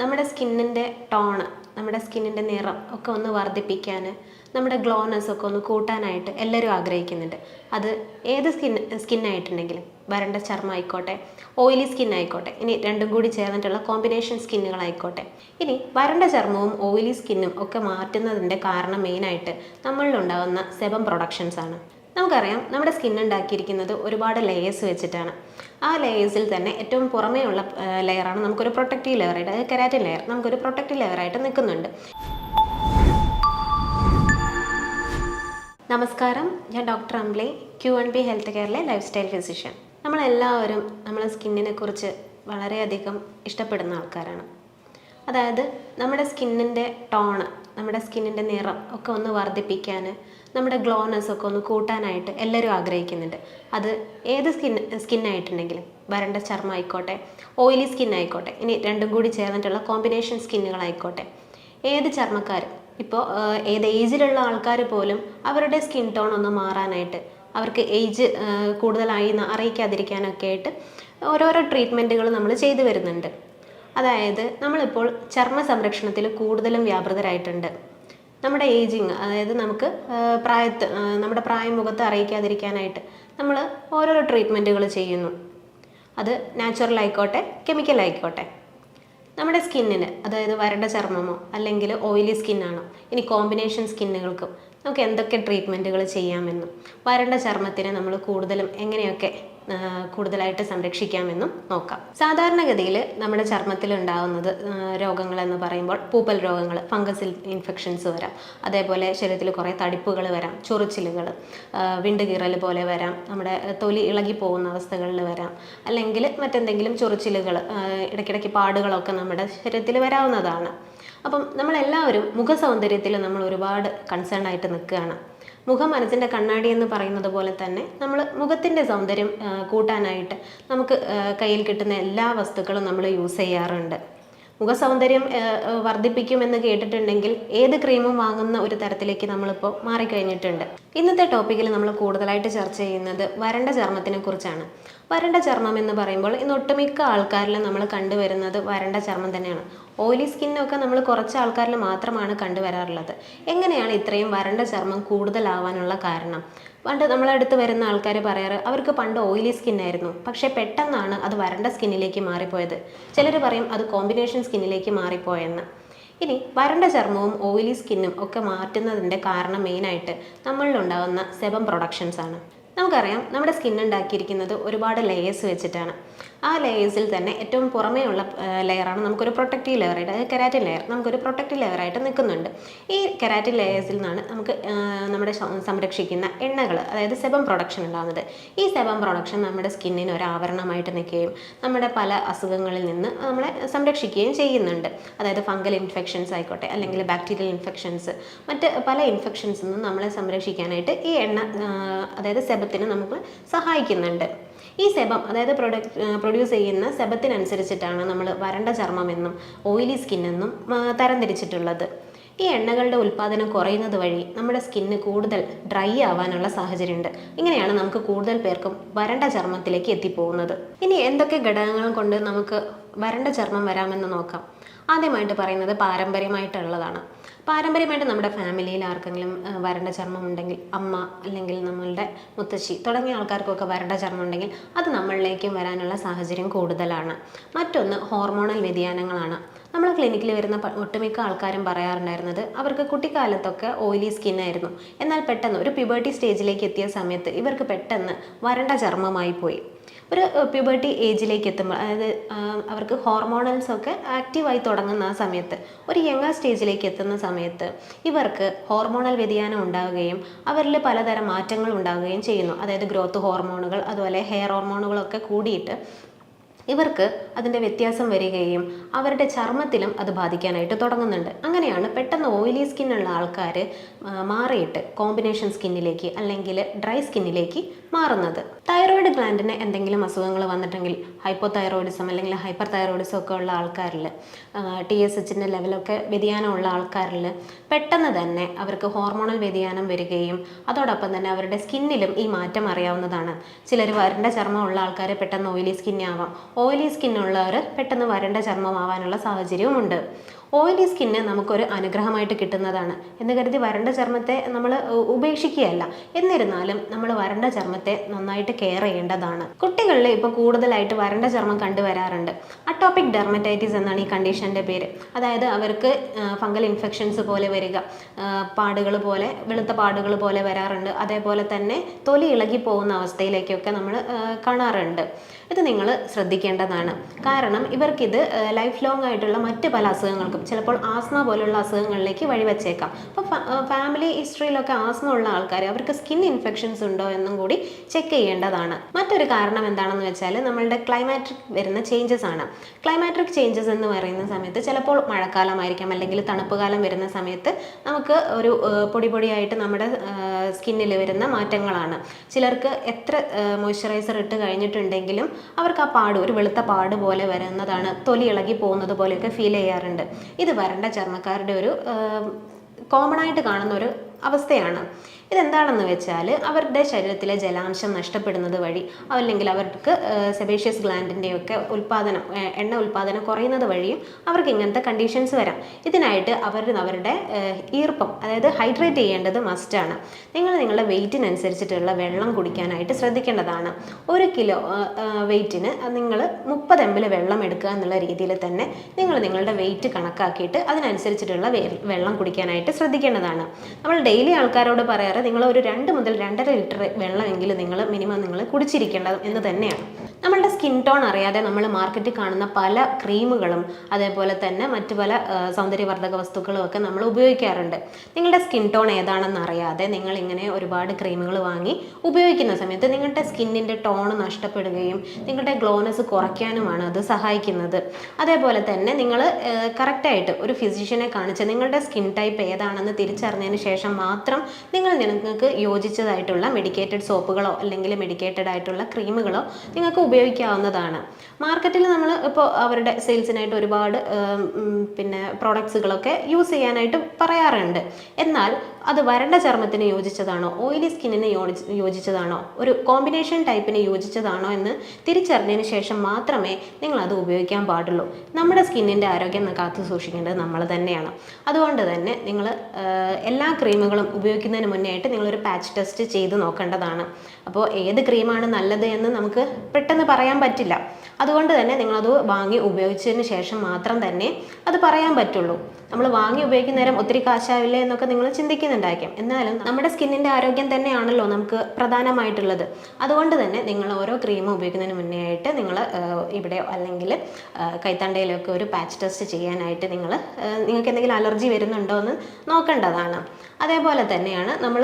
നമ്മുടെ സ്കിന്നിന്റെ ടോണ് നമ്മുടെ സ്കിന്നിന്റെ നിറം ഒക്കെ ഒന്ന് വർദ്ധിപ്പിക്കാൻ നമ്മുടെ ഗ്ലോനെസ് ഒക്കെ ഒന്ന് കൂട്ടാനായിട്ട് എല്ലാവരും ആഗ്രഹിക്കുന്നുണ്ട്. അത് ഏത് സ്കിൻ സ്കിന്നായിട്ടുണ്ടെങ്കിലും വരണ്ട ചർമ്മം ആയിക്കോട്ടെ ഓയിലി സ്കിൻ ആയിക്കോട്ടെ ഇനി രണ്ടും കൂടി ചേർന്നിട്ടുള്ള കോമ്പിനേഷൻ സ്കിന്നുകളായിക്കോട്ടെ. ഇനി വരണ്ട ചർമ്മവും ഓയിലി സ്കിന്നും ഒക്കെ മാറ്റുന്നതിന്റെ കാരണം മെയിനായിട്ട് നമ്മളിലുണ്ടാകുന്ന സെബം പ്രൊഡക്ഷൻസ് ആണ്. നമുക്കറിയാം നമ്മുടെ സ്കിൻ ഉണ്ടാക്കിയിരിക്കുന്നത് ഒരുപാട് ലെയേഴ്സ് വെച്ചിട്ടാണ്. ആ ലെയേഴ്സിൽ തന്നെ ഏറ്റവും പുറമേയുള്ള ലെയറാണ് നമുക്കൊരു പ്രൊട്ടക്റ്റീവ് ലെയറായിട്ട് അതായത് കെരാറ്റിൻ ലെയർ നമുക്കൊരു പ്രൊട്ടക്റ്റീവ് ലെയറായിട്ട് നിൽക്കുന്നുണ്ട്. നമസ്കാരം. ഞാൻ doctor Ambli Q N B health കെയറിലെ lifestyle physician നമ്മളെല്ലാവരും നമ്മളെ സ്കിന്നിനെ കുറിച്ച് വളരെയധികം ഇഷ്ടപ്പെടുന്ന ആൾക്കാരാണ്. അതായത് നമ്മുടെ സ്കിന്നിന്റെ ടോണ് നമ്മുടെ സ്കിന്നിന്റെ നിറം ഒക്കെ ഒന്ന് വർദ്ധിപ്പിക്കാൻ നമ്മുടെ ഗ്ലോനെസ് ഒക്കെ ഒന്ന് കൂട്ടാനായിട്ട് എല്ലാവരും ആഗ്രഹിക്കുന്നുണ്ട്. അത് ഏത് സ്കിൻ സ്കിന്നായിട്ടുണ്ടെങ്കിലും വരണ്ട ചർമ്മം ആയിക്കോട്ടെ ഓയിലി സ്കിൻ ആയിക്കോട്ടെ ഇനി രണ്ടും കൂടി ചേർന്നിട്ടുള്ള കോമ്പിനേഷൻ സ്കിന്നുകളായിക്കോട്ടെ. ഏത് ചർമ്മക്കാരും ഇപ്പോൾ ഏത് ഏജിലുള്ള ആൾക്കാർ പോലും അവരുടെ സ്കിൻ ടോൺ ഒന്ന് മാറാനായിട്ട് അവർക്ക് ഏജ് കൂടുതലായി അറിയിക്കാതിരിക്കാനൊക്കെ ആയിട്ട് ഓരോരോ ട്രീറ്റ്മെന്റുകൾ നമ്മൾ ചെയ്തു വരുന്നുണ്ട്. അതായത് നമ്മളിപ്പോൾ ചർമ്മ സംരക്ഷണത്തിൽ കൂടുതലും വ്യാപൃതരായിട്ടുണ്ട്. നമ്മുടെ ഏജിങ് അതായത് നമുക്ക് പ്രായത്ത് നമ്മുടെ പ്രായം മുഖത്ത് അറിയിക്കാതിരിക്കാനായിട്ട് നമ്മൾ ഓരോരോ ട്രീറ്റ്മെന്റുകൾ ചെയ്യുന്നു. അത് നാച്ചുറൽ ആയിക്കോട്ടെ കെമിക്കൽ ആയിക്കോട്ടെ. നമ്മുടെ സ്കിന്നിന് അതായത് വരണ്ട ചർമ്മമോ അല്ലെങ്കിൽ ഓയിലി സ്കിന്നാണോ ഇനി കോമ്പിനേഷൻ സ്കിന്നുകൾക്കും നമുക്ക് എന്തൊക്കെ ട്രീറ്റ്മെന്റുകൾ ചെയ്യാമെന്നും വരണ്ട ചർമ്മത്തിന് നമ്മൾ കൂടുതലും എങ്ങനെയൊക്കെ കൂടുതലായിട്ട് സംരക്ഷിക്കാമെന്നും നോക്കാം. സാധാരണഗതിയിൽ നമ്മുടെ ചർമ്മത്തിൽ ഉണ്ടാകുന്നത് രോഗങ്ങൾ എന്ന് പറയുമ്പോൾ പൂപ്പൽ രോഗങ്ങൾ ഫംഗസ് ഇൻഫെക്ഷൻസ് വരാം. അതേപോലെ ശരീരത്തിൽ കുറേ തടിപ്പുകൾ വരാം ചൊറിച്ചിലുകൾ വിണ്ടുകീറൽ പോലെ വരാം നമ്മുടെ തൊലി ഇളകി പോകുന്ന അവസ്ഥകളിൽ വരാം. അല്ലെങ്കിൽ മറ്റെന്തെങ്കിലും ചൊറിച്ചിലുകൾ ഇടയ്ക്കിടയ്ക്ക് പാടുകളൊക്കെ നമ്മുടെ ശരീരത്തിൽ വരാവുന്നതാണ്. അപ്പം നമ്മളെല്ലാവരും മുഖ സൗന്ദര്യത്തിൽ നമ്മൾ ഒരുപാട് കൺസേൺ ആയിട്ട് നിൽക്കുകയാണ്. മുഖം മനസ്സിന്റെ കണ്ണാടി എന്ന് പറയുന്നത് പോലെ തന്നെ നമ്മൾ മുഖത്തിന്റെ സൗന്ദര്യം കൂട്ടാനായിട്ട് നമുക്ക് കയ്യിൽ കിട്ടുന്ന എല്ലാ വസ്തുക്കളും നമ്മൾ യൂസ് ചെയ്യാറുണ്ട്. മുഖ സൗന്ദര്യം ആ, ആ, വർദ്ധിപ്പിക്കുമെന്ന് കേട്ടിട്ടുണ്ടെങ്കിൽ ഏത് ക്രീമും വാങ്ങുന്ന ഒരു തരത്തിലേക്ക് നമ്മളിപ്പോൾ മാറിക്കഴിഞ്ഞിട്ടുണ്ട്. ഇന്നത്തെ ടോപ്പിക്കിൽ നമ്മൾ കൂടുതലായിട്ട് ചർച്ച ചെയ്യുന്നത് വരണ്ട ചർമ്മത്തിനെ കുറിച്ചാണ്. വരണ്ട ചർമ്മം എന്ന് പറയുമ്പോൾ ഇന്ന് ഒട്ടുമിക്ക ആൾക്കാരിലും നമ്മൾ കണ്ടുവരുന്നത് വരണ്ട ചർമ്മം തന്നെയാണ്. ഓയിലി സ്കിന്നൊക്കെ നമ്മൾ കുറച്ച് ആൾക്കാരിൽ മാത്രമാണ് കണ്ടുവരാറുള്ളത്. എങ്ങനെയാണ് ഇത്രയും വരണ്ട ചർമ്മം കൂടുതലാവാനുള്ള കാരണം? പണ്ട് നമ്മളടുത്ത് വരുന്ന ആൾക്കാർ പറയാറ് അവർക്ക് പണ്ട് ഓയിലി സ്കിന്നായിരുന്നു പക്ഷേ പെട്ടെന്നാണ് അത് വരണ്ട സ്കിന്നിലേക്ക് മാറിപ്പോയത്. ചിലർ പറയും അത് കോമ്പിനേഷൻ സ്കിന്നിലേക്ക് മാറിപ്പോയെന്ന്. ഇനി വരണ്ട ചർമ്മവും ഓയിലി സ്കിന്നും ഒക്കെ മാറ്റുന്നതിന്റെ കാരണം മെയിനായിട്ട് നമ്മളിലുണ്ടാകുന്ന സെബം പ്രൊഡക്ഷൻസ് ആണ്. നമുക്കറിയാം നമ്മുടെ സ്കിൻ ഉണ്ടാക്കിയിരിക്കുന്നത് ഒരുപാട് ലെയേഴ്സ് വെച്ചിട്ടാണ്. ആ ലെയേഴ്സിൽ തന്നെ ഏറ്റവും പുറമേയുള്ള ലെയറാണ് നമുക്കൊരു പ്രൊട്ടക്റ്റീവ് ലെയറായിട്ട് അതായത് കെരാറ്റിൻ ലെയർ നമുക്കൊരു പ്രൊട്ടക്റ്റീവ് ലെയറായിട്ട് നിൽക്കുന്നുണ്ട്. ഈ കെരാറ്റിൻ ലെയേഴ്സിൽ നിന്നാണ് നമുക്ക് നമ്മുടെ സംരക്ഷിക്കുന്ന എണ്ണകൾ അതായത് സെബം പ്രൊഡക്ഷൻ ഉണ്ടാകുന്നത് ഈ സെബം പ്രൊഡക്ഷൻ നമ്മുടെ സ്കിന്നിന് ഒരു ആവരണമായിട്ട് നിൽക്കുകയും നമ്മുടെ പല അസുഖങ്ങളിൽ നിന്ന് നമ്മളെ സംരക്ഷിക്കുകയും ചെയ്യുന്നുണ്ട്. അതായത് ഫംഗൽ ഇൻഫെക്ഷൻസ് ആയിക്കോട്ടെ അല്ലെങ്കിൽ ബാക്ടീരിയൽ ഇൻഫെക്ഷൻസ് മറ്റ് പല ഇൻഫെക്ഷൻസ് നിന്നും നമ്മളെ സംരക്ഷിക്കാനായിട്ട് ഈ എണ്ണ അതായത് സെബത്തിന് നമുക്ക് സഹായിക്കുന്നുണ്ട്. ഈ സെബം അതായത് പ്രൊഡക്ട് പ്രൊഡ്യൂസ് ചെയ്യുന്ന സെബത്തിനനുസരിച്ചിട്ടാണ് നമ്മൾ വരണ്ട ചർമ്മമെന്നും ഓയിലി സ്കിന്നെന്നും തരംതിരിച്ചിട്ടുള്ളത്. ഈ എണ്ണകളുടെ ഉൽപ്പാദനം കുറയുന്നത് വഴി നമ്മുടെ സ്കിന്ന് കൂടുതൽ ഡ്രൈ ആവാനുള്ള സാഹചര്യമുണ്ട്. ഇങ്ങനെയാണ് നമുക്ക് കൂടുതൽ പേർക്കും വരണ്ട ചർമ്മത്തിലേക്ക് എത്തിപ്പോകുന്നത്. ഇനി എന്തൊക്കെ ഘടകങ്ങൾ കൊണ്ട് നമുക്ക് വരണ്ട ചർമ്മം വരാമെന്ന് നോക്കാം. ആദ്യമായിട്ട് പറയുന്നത് പാരമ്പര്യമായിട്ടുള്ളതാണ്. പാരമ്പര്യമായിട്ട് നമ്മുടെ ഫാമിലിയിൽ ആർക്കെങ്കിലും വരണ്ട ചർമ്മം ഉണ്ടെങ്കിൽ അമ്മ അല്ലെങ്കിൽ നമ്മളുടെ മുത്തശ്ശി തുടങ്ങിയ ആൾക്കാർക്കൊക്കെ വരണ്ട ചർമ്മം ഉണ്ടെങ്കിൽ അത് നമ്മളിലേക്കും വരാനുള്ള സാഹചര്യം കൂടുതലാണ്. മറ്റൊന്ന് ഹോർമോണൽ വ്യതിയാനങ്ങളാണ്. നമ്മൾ ക്ലിനിക്കിൽ വരുന്ന ഒട്ടുമിക്ക ആൾക്കാരും പറയാറുണ്ടായിരുന്നത് അവർക്ക് കുട്ടിക്കാലത്തൊക്കെ ഓയിലി സ്കിൻ ആയിരുന്നു. എന്നാൽ പെട്ടെന്ന് ഒരു പ്യുബേർട്ടി സ്റ്റേജിലേക്ക് എത്തിയ സമയത്ത് ഇവർക്ക് പെട്ടെന്ന് വരണ്ട ചർമ്മമായി പോയി. ഒരു പ്യൂബർട്ടി ഏജിലേക്ക് എത്തുമ്പോൾ അതായത് അവർക്ക് ഹോർമോണൽസ് ഒക്കെ ആക്റ്റീവായി തുടങ്ങുന്ന ആ സമയത്ത് ഒരു യങ്ങർ സ്റ്റേജിലേക്ക് എത്തുന്ന സമയത്ത് ഇവർക്ക് ഹോർമോണൽ വ്യതിയാനം ഉണ്ടാവുകയും അവരിൽ പലതരം മാറ്റങ്ങൾ ഉണ്ടാവുകയും ചെയ്യുന്നു. അതായത് ഗ്രോത്ത് ഹോർമോണുകൾ അതുപോലെ ഹെയർ ഹോർമോണുകളൊക്കെ കൂടിയിട്ട് ഇവർക്ക് അതിന്റെ വ്യത്യാസം വരികയും അവരുടെ ചർമ്മത്തിലും അത് ബാധിക്കാനായിട്ട് തുടങ്ങുന്നുണ്ട്. അങ്ങനെയാണ് പെട്ടെന്ന് ഓയിലി സ്കിന്നുള്ള ആൾക്കാർ മാറിയിട്ട് കോമ്പിനേഷൻ സ്കിന്നിലേക്ക് അല്ലെങ്കിൽ ഡ്രൈ സ്കിന്നിലേക്ക് മാറുന്നത്. തൈറോയിഡ് ഗ്ലാൻഡിന് എന്തെങ്കിലും അസുഖങ്ങൾ വന്നിട്ടെങ്കിൽ ഹൈപ്പോ തൈറോയിഡിസം അല്ലെങ്കിൽ ഹൈപ്പർ തൈറോയിഡിസം ഒക്കെ ഉള്ള ആൾക്കാരിൽ ടി എസ് എച്ചിന്റെ ലെവലൊക്കെ വ്യതിയാനമുള്ള ആൾക്കാരിൽ പെട്ടെന്ന് തന്നെ അവർക്ക് ഹോർമോണൽ വ്യതിയാനം വരികയും അതോടൊപ്പം തന്നെ അവരുടെ സ്കിന്നിലും ഈ മാറ്റം അറിയാവുന്നതാണ്. ചിലർ വരണ്ട ചർമ്മമുള്ള ആൾക്കാർ പെട്ടെന്ന് ഓയിലി സ്കിന്നാവാം ഓയിലി സ്കിന്നുള്ളവർ പെട്ടെന്ന് വരണ്ട ചർമ്മമാവാനുള്ള സാഹചര്യവുമുണ്ട്. ഓയിലി സ്കിന്ന് നമുക്കൊരു അനുഗ്രഹമായിട്ട് കിട്ടുന്നതാണ്. എന്ന് കരുതി വരണ്ട ചർമ്മത്തെ നമ്മൾ ഉപേക്ഷിക്കുകയല്ല. എന്നിരുന്നാലും നമ്മൾ വരണ്ട ചർമ്മത്തെ നന്നായിട്ട് കെയർ ചെയ്യേണ്ടതാണ്. കുട്ടികളിൽ ഇപ്പോൾ കൂടുതലായിട്ട് വരണ്ട ചർമ്മം കണ്ടുവരാറുണ്ട്. അട്ടോപ്പിക് ഡെർമറ്റൈറ്റിസ് എന്നാണ് ഈ കണ്ടീഷന്റെ പേര്. അതായത് അവർക്ക് ഫംഗൽ ഇൻഫെക്ഷൻസ് പോലെ വരിക പാടുകൾ പോലെ വെളുത്ത പാടുകൾ പോലെ വരാറുണ്ട്. അതേപോലെ തന്നെ തൊലി ഇളകി പോകുന്ന അവസ്ഥയിലേക്കൊക്കെ നമ്മൾ കാണാറുണ്ട്. ഇത് നിങ്ങൾ ശ്രദ്ധിക്കേണ്ടതാണ്. കാരണം ഇവർക്കിത് ലൈഫ് ലോങ് ആയിട്ടുള്ള മറ്റ് പല അസുഖങ്ങൾക്കും ചിലപ്പോൾ ആസ്മ പോലുള്ള അസുഖങ്ങളിലേക്ക് വഴിവെച്ചേക്കാം അപ്പോൾ ഫാമിലി ഹിസ്റ്ററിയിലൊക്കെ ആസ്മ ഉള്ള ആൾക്കാർ അവർക്ക് സ്കിൻ ഇൻഫെക്ഷൻസ് ഉണ്ടോ എന്നും കൂടി ചെക്ക് ചെയ്യേണ്ടതാണ്. മറ്റൊരു കാരണം എന്താണെന്ന് വെച്ചാൽ നമ്മളുടെ ക്ലൈമാറ്റിക് വരുന്ന ചേഞ്ചസ് ആണ്. ക്ലൈമാറ്റിക് ചേഞ്ചസ് എന്ന് പറയുന്ന സമയത്ത് ചിലപ്പോൾ മഴക്കാലമായിരിക്കാം അല്ലെങ്കിൽ തണുപ്പ് കാലം വരുന്ന സമയത്ത് നമുക്ക് ഒരു പൊടി പൊടിയായിട്ട് നമ്മുടെ സ്കിന്നിൽ വരുന്ന മാറ്റങ്ങളാണ്. ചിലർക്ക് എത്ര മോയ്സ്ചറൈസർ ഇട്ട് കഴിഞ്ഞിട്ടുണ്ടെങ്കിലും അവർക്ക് ആ പാട് ഒരു വെളുത്ത പാട് പോലെ വരുന്നതാണ്. തൊലി ഇളകി പോകുന്നത് പോലെയൊക്കെ ഫീൽ ചെയ്യാറുണ്ട്. ഇത് വരണ്ട ചർമ്മക്കാരുടെ ഒരു കോമൺ ആയിട്ട് കാണുന്ന ഒരു അവസ്ഥയാണ്. ഇതെന്താണെന്ന് വെച്ചാൽ അവരുടെ ശരീരത്തിലെ ജലാംശം നഷ്ടപ്പെടുന്നത് വഴി അല്ലെങ്കിൽ അവർക്ക് സെബേഷ്യസ് ഗ്ലാൻഡിന്റെയൊക്കെ ഉൽപ്പാദനം എണ്ണ ഉൽപ്പാദനം കുറയുന്നത് വഴിയും അവർക്ക് ഇങ്ങനത്തെ കണ്ടീഷൻസ് വരാം. ഇതിനായിട്ട് അവർ അവരുടെ ഈർപ്പം അതായത് ഹൈഡ്രേറ്റ് ചെയ്യേണ്ടത് മസ്റ്റാണ് നിങ്ങൾ നിങ്ങളുടെ വെയിറ്റിനനുസരിച്ചിട്ടുള്ള വെള്ളം കുടിക്കാനായിട്ട് ശ്രദ്ധിക്കേണ്ടതാണ്. ഒരു കിലോ വെയിറ്റിന് നിങ്ങൾ മുപ്പത് എം വെള്ളം എടുക്കുക എന്നുള്ള രീതിയിൽ തന്നെ നിങ്ങൾ നിങ്ങളുടെ വെയിറ്റ് കണക്കാക്കിയിട്ട് അതിനനുസരിച്ചിട്ടുള്ള വെള്ളം കുടിക്കാനായിട്ട് ശ്രദ്ധിക്കേണ്ടതാണ്. നമ്മൾ ഡെയിലി ആൾക്കാരോട് പറയാറ് നിങ്ങൾ ഒരു രണ്ട് മുതൽ രണ്ടര ലിറ്റർ വെള്ളമെങ്കിലും നിങ്ങൾ മിനിമം നിങ്ങൾ കുടിച്ചിരിക്കേണ്ടത് എന്ന് തന്നെയാണ്. നമ്മളുടെ സ്കിൻ ടോൺ അറിയാതെ നമ്മൾ മാർക്കറ്റിൽ കാണുന്ന പല ക്രീമുകളും അതേപോലെ തന്നെ മറ്റു പല സൗന്ദര്യവർദ്ധക വസ്തുക്കളും ഒക്കെ നമ്മൾ ഉപയോഗിക്കാറുണ്ട്. നിങ്ങളുടെ സ്കിൻ ടോൺ ഏതാണെന്ന് അറിയാതെ നിങ്ങൾ ഇങ്ങനെ ഒരുപാട് ക്രീമുകൾ വാങ്ങി ഉപയോഗിക്കുന്ന സമയത്ത് നിങ്ങളുടെ സ്കിന്നിന്റെ ടോൺ നഷ്ടപ്പെടുകയും നിങ്ങളുടെ ഗ്ലോനസ് കുറയ്ക്കാനുമാണ് അത് സഹായിക്കുന്നത്. അതേപോലെ തന്നെ നിങ്ങൾ കറക്റ്റായിട്ട് ഒരു ഫിസിഷ്യനെ കാണിച്ച് നിങ്ങളുടെ സ്കിൻ ടൈപ്പ് ഏതാണെന്ന് തിരിച്ചറിഞ്ഞതിന് ശേഷം മാത്രം നിങ്ങൾ നിങ്ങൾക്ക് യോജിച്ചതായിട്ടുള്ള മെഡിക്കേറ്റഡ് സോപ്പുകളോ അല്ലെങ്കിൽ മെഡിക്കേറ്റഡ് ആയിട്ടുള്ള ക്രീമുകളോ നിങ്ങൾക്ക് ഉപയോഗിക്കാവുന്നതാണ്. മാർക്കറ്റിൽ നമ്മൾ ഇപ്പോൾ അവരുടെ സെയിൽസിനായിട്ട് ഒരുപാട് പിന്നെ പ്രോഡക്ട്സുകളൊക്കെ യൂസ് ചെയ്യാനായിട്ട് പറയാറുണ്ട്. എന്നാൽ അത് വരണ്ട ചർമ്മത്തിന് യോജിച്ചതാണോ? ഓയിലി സ്കിന്നിന് യോജിച്ചതാണോ? ഒരു കോമ്പിനേഷൻ ടൈപ്പിന് യോജിച്ചതാണോ എന്ന് തിരിച്ചറിഞ്ഞതിന് ശേഷം മാത്രമേ നിങ്ങൾ അത് ഉപയോഗിക്കാൻ പാടുള്ളൂ. നമ്മുടെ സ്കിന്നിന്റെ ആരോഗ്യം കാത്തു സൂക്ഷിക്കേണ്ടത് നമ്മൾ തന്നെയാണ്. അതുകൊണ്ട് തന്നെ നിങ്ങൾ എല്ലാ ക്രീമുകളും ഉപയോഗിക്കുന്നതിന് മുന്നേ ആയിട്ട് നിങ്ങളൊരു പാച്ച് ടെസ്റ്റ് ചെയ്ത് നോക്കേണ്ടതാണ്. അപ്പോൾ ഏത് ക്രീമാണ് നല്ലത് എന്ന് നമുക്ക് പെട്ടെന്ന് പറയാൻ പറ്റില്ല. അതുകൊണ്ട് തന്നെ നിങ്ങളത് വാങ്ങി ഉപയോഗിച്ചതിന് ശേഷം മാത്രം തന്നെ അത് പറയാൻ പറ്റുള്ളൂ. നമ്മൾ വാങ്ങി ഉപയോഗിക്കുന്ന നേരം ഒത്തിരി കാശാവില്ലേ എന്നൊക്കെ നിങ്ങൾ ചിന്തിക്കുന്നുണ്ടായിരിക്കും. എന്നാലും നമ്മുടെ സ്കിന്നിന്റെ ആരോഗ്യം തന്നെയാണല്ലോ നമുക്ക് പ്രധാനമായിട്ടുള്ളത്. അതുകൊണ്ട് തന്നെ നിങ്ങൾ ഓരോ ക്രീം ഉപയോഗിക്കുന്നതിന് മുന്നേ ആയിട്ട് നിങ്ങൾ ഇവിടെ അല്ലെങ്കിൽ കൈത്തണ്ടയിലൊക്കെ ഒരു പാച്ച് ടെസ്റ്റ് ചെയ്യാനായിട്ട് നിങ്ങൾ നിങ്ങൾക്ക് എന്തെങ്കിലും അലർജി വരുന്നുണ്ടോ എന്ന് നോക്കേണ്ടതാണ്. അതേപോലെ തന്നെയാണ് നമ്മൾ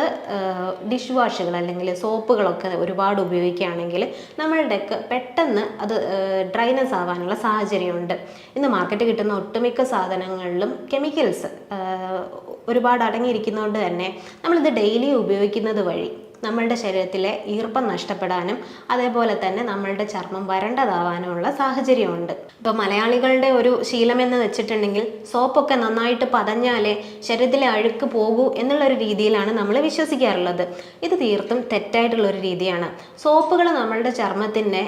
ഡിഷ് വാഷുകൾ അല്ലെങ്കിൽ സോപ്പുകളൊക്കെ ഒരുപാട് ഉപയോഗിക്കുകയാണെങ്കിൽ നമ്മളുടെയൊക്കെ പെട്ടെന്ന് അത് ഡ്രൈനസ് ആവാനുള്ള സാഹചര്യമുണ്ട്. ഇന്ന് മാർക്കറ്റ് കിട്ടുന്ന ഒട്ടുമിക്ക സാധനങ്ങളിലും കെമിക്കൽസ് ഒരുപാട് അടങ്ങിയിരിക്കുന്നതുകൊണ്ട് തന്നെ നമ്മളിത് ഡെയിലി ഉപയോഗിക്കുന്നത് വഴി നമ്മളുടെ ശരീരത്തിലെ ഈർപ്പം നഷ്ടപ്പെടാനും അതേപോലെ തന്നെ നമ്മളുടെ ചർമ്മം വരണ്ടതാവാനുമുള്ള സാഹചര്യമുണ്ട്. ഇപ്പോൾ മലയാളികളുടെ ഒരു ശീലമെന്ന് വെച്ചിട്ടുണ്ടെങ്കിൽ സോപ്പൊക്കെ നന്നായിട്ട് പതഞ്ഞാലേ ശരീരത്തിലെ അഴുക്ക് പോകൂ എന്നുള്ളൊരു രീതിയിലാണ് നമ്മൾ വിശ്വസിക്കാറുള്ളത്. ഇത് തീർത്തും തെറ്റായിട്ടുള്ള ഒരു രീതിയാണ്. സോപ്പുകൾ നമ്മളുടെ ചർമ്മത്തിനെ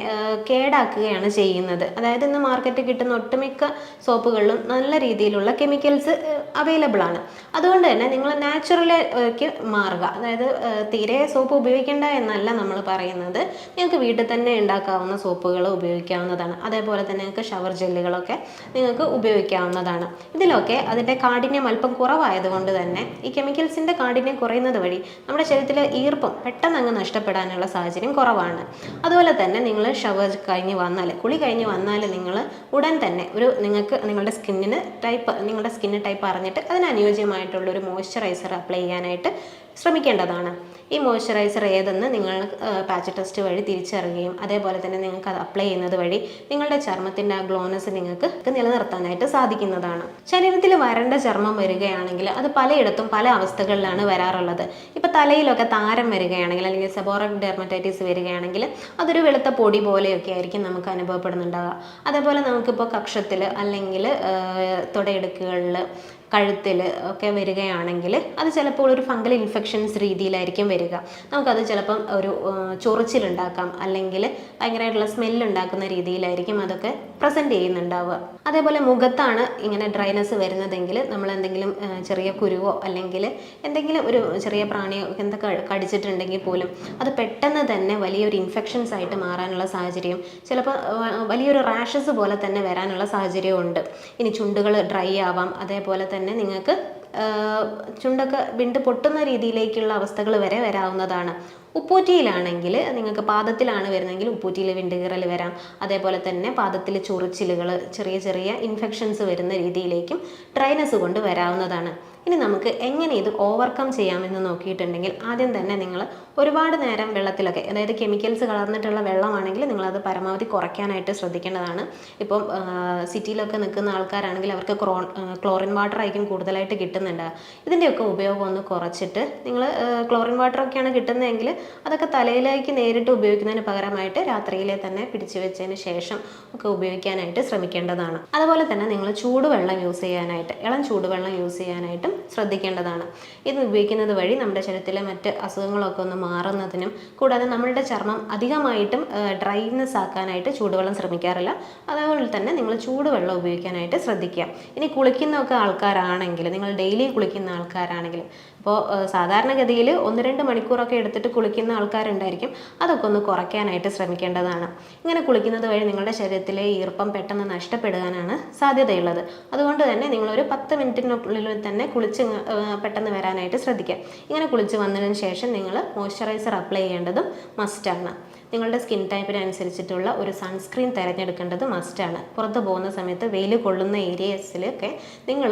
കേടാക്കുകയാണ് ചെയ്യുന്നത്. അതായത് ഇന്ന് മാർക്കറ്റിൽ കിട്ടുന്ന ഒട്ടുമിക്ക സോപ്പുകളിലും നല്ല രീതിയിലുള്ള കെമിക്കൽസ് അവൈലബിൾ ആണ് അതുകൊണ്ട് തന്നെ നിങ്ങൾ നാച്ചുറലേക്ക് മാറുക. അതായത് തീരെ സോപ്പ് ഉപയോഗിക്കേണ്ട എന്നല്ല നമ്മൾ പറയുന്നത്. നിങ്ങൾക്ക് വീട്ടിൽ തന്നെ ഉണ്ടാക്കാവുന്ന സോപ്പുകൾ ഉപയോഗിക്കാവുന്നതാണ്. അതേപോലെ തന്നെ നിങ്ങൾക്ക് ഷവർ ജെല്ലുകളൊക്കെ നിങ്ങൾക്ക് ഉപയോഗിക്കാവുന്നതാണ്. ഇതിലൊക്കെ അതിന്റെ കാഠിന്യം അല്പം കുറവായതുകൊണ്ട് തന്നെ ഈ കെമിക്കൽസിന്റെ കാഠിന്യം കുറയുന്നത് വഴി നമ്മുടെ ശരീരത്തിലെ ഈർപ്പം പെട്ടെന്ന് അങ്ങ് നഷ്ടപ്പെടാനുള്ള സാഹചര്യം കുറവാണ്. അതുപോലെ തന്നെ നിങ്ങൾ ഷവർ കഴിഞ്ഞ് വന്നാൽ കുളി കഴിഞ്ഞ് വന്നാൽ നിങ്ങൾ ഉടൻ തന്നെ ഒരു നിങ്ങൾക്ക് നിങ്ങളുടെ സ്കിന്നിന് ടൈപ്പ് നിങ്ങളുടെ സ്കിന്ന് ടൈപ്പ് അറിഞ്ഞിട്ട് അതിന് ഒരു മോയ്സ്ചറൈസർ അപ്ലൈ ചെയ്യാനായിട്ട് ശ്രമിക്കേണ്ടതാണ്. ഈ മോയ്സ്ചറൈസർ ഏതെന്ന് നിങ്ങൾ പാച്ച് ടെസ്റ്റ് വഴി തിരിച്ചറിയുകയും അതേപോലെ തന്നെ നിങ്ങൾക്ക് അത് അപ്ലൈ ചെയ്യുന്നത് വഴി നിങ്ങളുടെ ചർമ്മത്തിന്റെ ആ ഗ്ലോനസ് നിങ്ങൾക്ക് നിലനിർത്താനായിട്ട് സാധിക്കുന്നതാണ്. ശരീരത്തിൽ വരണ്ട ചർമ്മം വരികയാണെങ്കിൽ അത് പലയിടത്തും പല അവസ്ഥകളിലാണ് വരാറുള്ളത്. ഇപ്പോൾ തലയിലൊക്കെ താരം വരികയാണെങ്കിൽ അല്ലെങ്കിൽ സെബോറക് ഡെർമറ്റൈറ്റിസ് വരികയാണെങ്കിൽ അതൊരു വെളുത്ത പൊടി പോലെയൊക്കെ ആയിരിക്കും നമുക്ക് അനുഭവപ്പെടുന്നുണ്ടാവുക. അതേപോലെ നമുക്കിപ്പോൾ കക്ഷത്തിൽ അല്ലെങ്കിൽ തുടയിടുക്കുകളിൽ കഴുത്തിൽ ഒക്കെ വരികയാണെങ്കിൽ അത് ചിലപ്പോൾ ഒരു ഫംഗൽ ഇൻഫെക്ഷൻസ് രീതിയിലായിരിക്കും വരിക. നമുക്കത് ചിലപ്പം ഒരു ചൊറിച്ചിലുണ്ടാക്കാം. അല്ലെങ്കിൽ ഭയങ്കരമായിട്ടുള്ള സ്മെല്ലുണ്ടാക്കുന്ന രീതിയിലായിരിക്കും അതൊക്കെ പ്രസന്റ് ചെയ്യുന്നുണ്ടാവുക. അതേപോലെ മുഖത്താണ് ഇങ്ങനെ ഡ്രൈനസ് വരുന്നതെങ്കിൽ നമ്മൾ എന്തെങ്കിലും ചെറിയ കുരുവോ അല്ലെങ്കിൽ എന്തെങ്കിലും ഒരു ചെറിയ പ്രാണിയോ എന്തൊക്കെ കടിച്ചിട്ടുണ്ടെങ്കിൽ പോലും അത് പെട്ടെന്ന് തന്നെ വലിയൊരു ഇൻഫെക്ഷൻസ് ആയിട്ട് മാറാനുള്ള സാഹചര്യം ചിലപ്പോൾ വലിയൊരു റാഷസ് പോലെ തന്നെ വരാനുള്ള സാഹചര്യമുണ്ട് ഇനി ചുണ്ടുകൾ ഡ്രൈ ആവാം. അതേപോലെ തന്നെ നിങ്ങൾക്ക് ചുണ്ടൊക്കെ വിണ്ട് പൊട്ടുന്ന രീതിയിലേക്കുള്ള അവസ്ഥകൾ വരെ വരാവുന്നതാണ്. ഉപ്പൂറ്റിയിലാണെങ്കിൽ നിങ്ങൾക്ക് പാദത്തിലാണ് വരുന്നതെങ്കിൽ ഉപ്പൂറ്റിയിൽ വിണ്ടുകീറൽ വരാം. അതേപോലെ തന്നെ പാദത്തിൽ ചൊറിച്ചിലുകൾ ചെറിയ ചെറിയ ഇൻഫെക്ഷൻസ് വരുന്ന രീതിയിലേക്കും ഡ്രൈനസ് കൊണ്ട് വരാവുന്നതാണ്. ഇനി നമുക്ക് എങ്ങനെ ഇത് ഓവർകം ചെയ്യാമെന്ന് നോക്കിയിട്ടുണ്ടെങ്കിൽ ആദ്യം തന്നെ നിങ്ങൾ ഒരുപാട് നേരം വെള്ളത്തിലൊക്കെ അതായത് കെമിക്കൽസ് കലർന്നിട്ടുള്ള വെള്ളമാണെങ്കിൽ നിങ്ങളത് പരമാവധി കുറയ്ക്കാനായിട്ട് ശ്രദ്ധിക്കേണ്ടതാണ്. ഇപ്പം സിറ്റിയിലൊക്കെ നിൽക്കുന്ന ആൾക്കാരാണെങ്കിൽ അവർക്ക് ക്ലോറിൻ വാട്ടർ ആയിരിക്കും കൂടുതലായിട്ട് കിട്ടുന്നുണ്ട്. ഇതിന്റെയൊക്കെ ഉപയോഗം ഒന്ന് കുറച്ചിട്ട് നിങ്ങൾ ക്ലോറിൻ വാട്ടറൊക്കെയാണ് കിട്ടുന്നതെങ്കിൽ അതൊക്കെ തലയിലേക്ക് നേരിട്ട് ഉപയോഗിക്കുന്നതിന് പകരമായിട്ട് രാത്രിയിലെ തന്നെ പിടിച്ചു വെച്ചതിന് ശേഷം ഒക്കെ ഉപയോഗിക്കാനായിട്ട് ശ്രമിക്കേണ്ടതാണ്. അതുപോലെ തന്നെ നിങ്ങൾ ചൂടുവെള്ളം യൂസ് ചെയ്യാനായിട്ട് ഇളം ചൂടുവെള്ളം യൂസ് ചെയ്യാനായിട്ടും ശ്രദ്ധിക്കേണ്ടതാണ്. ഇത് ഉപയോഗിക്കുന്നത് വഴി നമ്മുടെ ശരീരത്തിലെ മറ്റ് അസുഖങ്ങളൊക്കെ ഒന്ന് മാറുന്നതിനും കൂടാതെ നമ്മളുടെ ചർമ്മം അധികമായിട്ടും ഡ്രൈനെസ് ആക്കാനായിട്ട് ചൂടുവെള്ളം ശ്രമിക്കാറില്ല. അതുപോലെ തന്നെ നിങ്ങൾ ചൂടുവെള്ളം ഉപയോഗിക്കാനായിട്ട് ശ്രദ്ധിക്കുക. ഇനി കുളിക്കുന്നൊക്കെ ആൾക്കാരാണെങ്കിൽ നിങ്ങൾ ഡെയിലി കുളിക്കുന്ന ആൾക്കാരാണെങ്കിൽ അപ്പോൾ സാധാരണഗതിയിൽ ഒന്ന് രണ്ട് മണിക്കൂറൊക്കെ എടുത്തിട്ട് കുളിക്കുന്ന ആൾക്കാരുണ്ടായിരിക്കും. അതൊക്കെ ഒന്ന് കുറയ്ക്കാനായിട്ട് ശ്രമിക്കേണ്ടതാണ്. ഇങ്ങനെ കുളിക്കുന്നത് വഴി നിങ്ങളുടെ ശരീരത്തിലെ ഈർപ്പം പെട്ടെന്ന് നഷ്ടപ്പെടാനാണ് സാധ്യതയുള്ളത്. അതുകൊണ്ട് തന്നെ നിങ്ങളൊരു പത്ത് മിനിറ്റിനുള്ളിൽ തന്നെ കുളിച്ച് പെട്ടെന്ന് വരാനായിട്ട് ശ്രദ്ധിക്കുക. ഇങ്ങനെ കുളിച്ച് വന്നതിന് ശേഷം നിങ്ങൾ മോയ്സ്ചറൈസർ അപ്ലൈ ചെയ്യേണ്ടതും മസ്റ്റാണ് നിങ്ങളുടെ സ്കിൻ ടൈപ്പിനനുസരിച്ചിട്ടുള്ള ഒരു സൺസ്ക്രീൻ തിരഞ്ഞെടുക്കേണ്ടത് മസ്റ്റാണ് പുറത്ത് പോകുന്ന സമയത്ത് വെയിൽ കൊള്ളുന്ന ഏരിയസിലൊക്കെ നിങ്ങൾ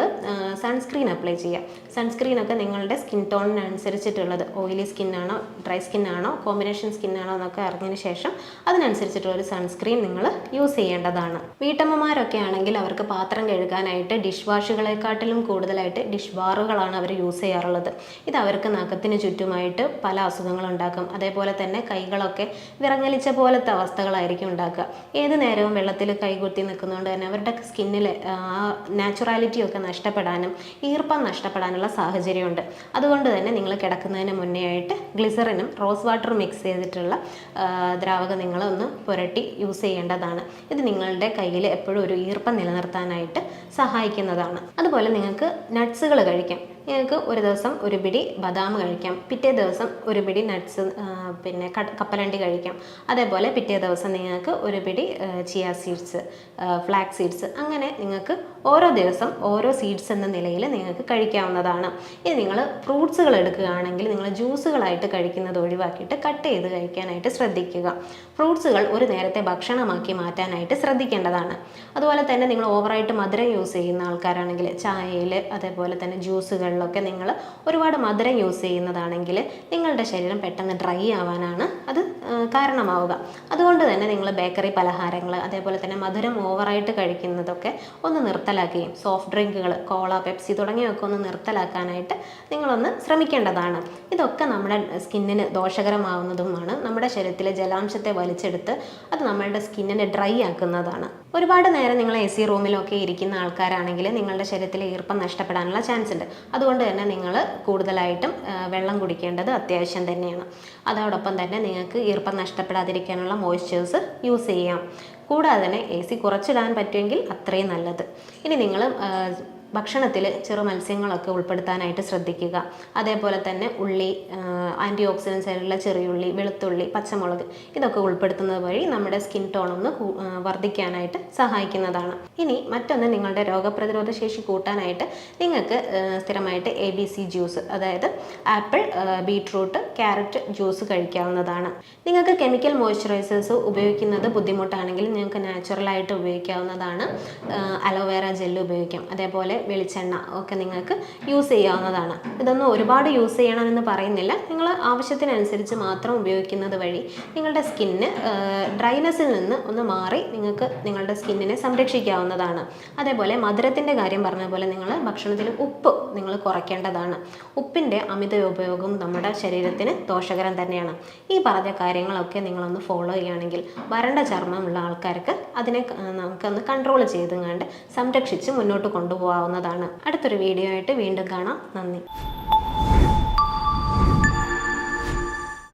സൺസ്ക്രീൻ അപ്ലൈ ചെയ്യുക. സൺസ്ക്രീനൊക്കെ നിങ്ങളുടെ സ്കിൻ ടോണിനനുസരിച്ചിട്ടുള്ളത് ഓയിലി സ്കിന്നാണോ ഡ്രൈ സ്കിന്നാണോ കോമ്പിനേഷൻ സ്കിന്നാണോ എന്നൊക്കെ അറിഞ്ഞതിന് ശേഷം അതിനനുസരിച്ചിട്ടുള്ള ഒരു സൺസ്ക്രീൻ നിങ്ങൾ യൂസ് ചെയ്യേണ്ടതാണ്. വീട്ടമ്മമാരൊക്കെ ആണെങ്കിൽ അവർക്ക് പാത്രം കഴുകാനായിട്ട് ഡിഷ് വാഷുകളെക്കാട്ടിലും കൂടുതലായിട്ട് ഡിഷ് ബാറുകളാണ് അവർ യൂസ് ചെയ്യാറുള്ളത്. ഇത് അവർക്ക് നഖത്തിന് ചുറ്റുമായിട്ട് പല അസുഖങ്ങളുണ്ടാക്കും അതേപോലെ തന്നെ കൈകളൊക്കെ വിറങ്ങലിച്ച പോലത്തെ അവസ്ഥകളായിരിക്കും ഉണ്ടാക്കുക. ഏത് നേരവും വെള്ളത്തിൽ കൈകുത്തി നിൽക്കുന്നതുകൊണ്ട് തന്നെ അവരുടെ സ്കിന്നിലെ ആ നാച്ചുറാലിറ്റിയൊക്കെ നഷ്ടപ്പെടാനും ഈർപ്പം നഷ്ടപ്പെടാനുള്ള സാഹചര്യമുണ്ട്. അതുകൊണ്ട് തന്നെ നിങ്ങൾ കിടക്കുന്നതിന് മുന്നേ ആയിട്ട് ഗ്ലിസറിനും റോസ് വാട്ടറും മിക്സ് ചെയ്തിട്ടുള്ള ദ്രാവകം നിങ്ങൾ ഒന്ന് പുരട്ടി യൂസ് ചെയ്യേണ്ടതാണ്. ഇത് നിങ്ങളുടെ കയ്യിൽ എപ്പോഴും ഒരു ഈർപ്പം നിലനിർത്താനായിട്ട് സഹായിക്കുന്നതാണ്. അതുപോലെ നിങ്ങൾക്ക് നട്ട്സുകൾ കഴിക്കാം. നിങ്ങൾക്ക് ഒരു ദിവസം ഒരു പിടി ബദാം കഴിക്കാം. പിറ്റേ ദിവസം ഒരു പിടി നട്ട്സ് പിന്നെ കപ്പലണ്ടി കഴിക്കാം. അതേപോലെ പിറ്റേ ദിവസം നിങ്ങൾക്ക് ഒരു പിടി ചിയ സീഡ്സ് ഫ്ലാക്സ് സീഡ്സ് അങ്ങനെ നിങ്ങൾക്ക് ഓരോ ദിവസം ഓരോ സീഡ്സ് എന്ന നിലയിൽ നിങ്ങൾക്ക് കഴിക്കാവുന്നതാണ്. ഇനി നിങ്ങൾ ഫ്രൂട്ട്സുകൾ എടുക്കുകയാണെങ്കിൽ നിങ്ങൾ ജ്യൂസുകളായിട്ട് കഴിക്കുന്നത് ഒഴിവാക്കിയിട്ട് കട്ട് ചെയ്ത് കഴിക്കാനായിട്ട് ശ്രദ്ധിക്കുക. ഫ്രൂട്ട്സുകൾ ഒരു നേരത്തെ ഭക്ഷണമാക്കി മാറ്റാനായിട്ട് ശ്രദ്ധിക്കേണ്ടതാണ്. അതുപോലെ തന്നെ നിങ്ങൾ ഓവറായിട്ട് മധുരം യൂസ് ചെയ്യുന്ന ആൾക്കാരാണെങ്കിൽ ചായയിൽ അതേപോലെ തന്നെ ജ്യൂസുകളിലൊക്കെ നിങ്ങൾ ഒരുപാട് മധുരം യൂസ് ചെയ്യുന്നതാണെങ്കിൽ നിങ്ങളുടെ ശരീരം പെട്ടെന്ന് ഡ്രൈ ആവാനാണ് അത് കാരണമാവുക. അതുകൊണ്ട് തന്നെ നിങ്ങൾ ബേക്കറി പലഹാരങ്ങൾ അതേപോലെ തന്നെ മധുരം ഓവറായിട്ട് കഴിക്കുന്നതൊക്കെ ഒന്ന് നിർത്തലാക്കുകയും സോഫ്റ്റ് ഡ്രിങ്കുകൾ കോള പെപ്സി തുടങ്ങിയവയൊക്കെ ഒന്ന് നിർത്തലാക്കാനായിട്ട് നിങ്ങളൊന്ന് ശ്രമിക്കേണ്ടതാണ്. ഇതൊക്കെ നമ്മുടെ സ്കിന്നിന് ദോഷകരമാവുന്നതുമാണ്. നമ്മുടെ ശരീരത്തിലെ ജലാംശത്തെ വലിച്ചെടുത്ത് അത് നമ്മളുടെ സ്കിന്നിനെ ഡ്രൈ ആക്കുന്നതാണ്. ഒരുപാട് നേരം നിങ്ങൾ എ സി റൂമിലൊക്കെ ഇരിക്കുന്ന ആൾക്കാരാണെങ്കിൽ നിങ്ങളുടെ ശരീരത്തിലെ ഈർപ്പം നഷ്ടപ്പെടാനുള്ള ചാൻസ് ഉണ്ട് അതുകൊണ്ട് തന്നെ നിങ്ങൾ കൂടുതലായിട്ടും വെള്ളം കുടിക്കേണ്ടത് അത്യാവശ്യം തന്നെയാണ്. അതോടൊപ്പം തന്നെ നിങ്ങൾക്ക് ഈർപ്പം നഷ്ടപ്പെടാതിരിക്കാനുള്ള മോയ്സ്ചേഴ്സ് യൂസ് ചെയ്യാം. കൂടാതെ തന്നെ എ സി കുറച്ചിടാൻ പറ്റുമെങ്കിൽ അത്രയും നല്ലത്. ഇനി നിങ്ങൾ ഭക്ഷണത്തിൽ ചെറു മത്സ്യങ്ങളൊക്കെ ഉൾപ്പെടുത്താനായിട്ട് ശ്രദ്ധിക്കുക. അതേപോലെ തന്നെ ഉള്ളി ആന്റി ഓക്സിഡൻസ് ആയിട്ടുള്ള ചെറിയുള്ളി വെളുത്തുള്ളി പച്ചമുളക് ഇതൊക്കെ ഉൾപ്പെടുത്തുന്നത് വഴി നമ്മുടെ സ്കിൻ ടോൺ ഒന്ന് വർദ്ധിക്കാനായിട്ട് സഹായിക്കുന്നതാണ്. ഇനി മറ്റൊന്ന് നിങ്ങളുടെ രോഗപ്രതിരോധ ശേഷി കൂട്ടാനായിട്ട് നിങ്ങൾക്ക് സ്ഥിരമായിട്ട് എ ബി സി ജ്യൂസ് അതായത് ആപ്പിൾ ബീട്രൂട്ട് ക്യാരറ്റ് ജ്യൂസ് കഴിക്കാവുന്നതാണ്. നിങ്ങൾക്ക് കെമിക്കൽ മോയ്സ്ചറൈസേഴ്സ് ഉപയോഗിക്കുന്നത് ബുദ്ധിമുട്ടാണെങ്കിൽ നിങ്ങൾക്ക് നാച്ചുറലായിട്ട് ഉപയോഗിക്കാവുന്നതാണ്. അലോവേറ ജെല്ല് ഉപയോഗിക്കാം. അതേപോലെ വെളിച്ചെണ്ണ ഒക്കെ നിങ്ങൾക്ക് യൂസ് ചെയ്യാവുന്നതാണ്. ഇതൊന്നും ഒരുപാട് യൂസ് ചെയ്യണമെന്ന് പറയുന്നില്ല. നിങ്ങൾ ആവശ്യത്തിനനുസരിച്ച് മാത്രം ഉപയോഗിക്കുന്നത് വഴി നിങ്ങളുടെ സ്കിന്ന് ഡ്രൈനെസ്സിൽ നിന്ന് ഒന്ന് മാറി നിങ്ങൾക്ക് നിങ്ങളുടെ സ്കിന്നിനെ സംരക്ഷിക്കാവുന്നതാണ്. അതേപോലെ മധുരത്തിന്റെ കാര്യം പറഞ്ഞ പോലെ നിങ്ങൾ ഭക്ഷണത്തിൽ ഉപ്പ് നിങ്ങൾ കുറയ്ക്കേണ്ടതാണ്. ഉപ്പിന്റെ അമിത ഉപയോഗം നമ്മുടെ ശരീരത്തിന് ദോഷകരം തന്നെയാണ്. ഈ പറഞ്ഞ കാര്യങ്ങളൊക്കെ നിങ്ങളൊന്ന് ഫോളോ ചെയ്യുകയാണെങ്കിൽ വരണ്ട ചർമ്മമുള്ള ആൾക്കാർക്ക് അതിനെ നമുക്കൊന്ന് കൺട്രോൾ ചെയ്തുകൊണ്ട് സംരക്ഷിച്ച് മുന്നോട്ട് കൊണ്ടുപോകാവുന്നതാണ് അടുത്തൊരു വീഡിയോ ആയിട്ട് വീണ്ടും കാണാം. നന്ദി.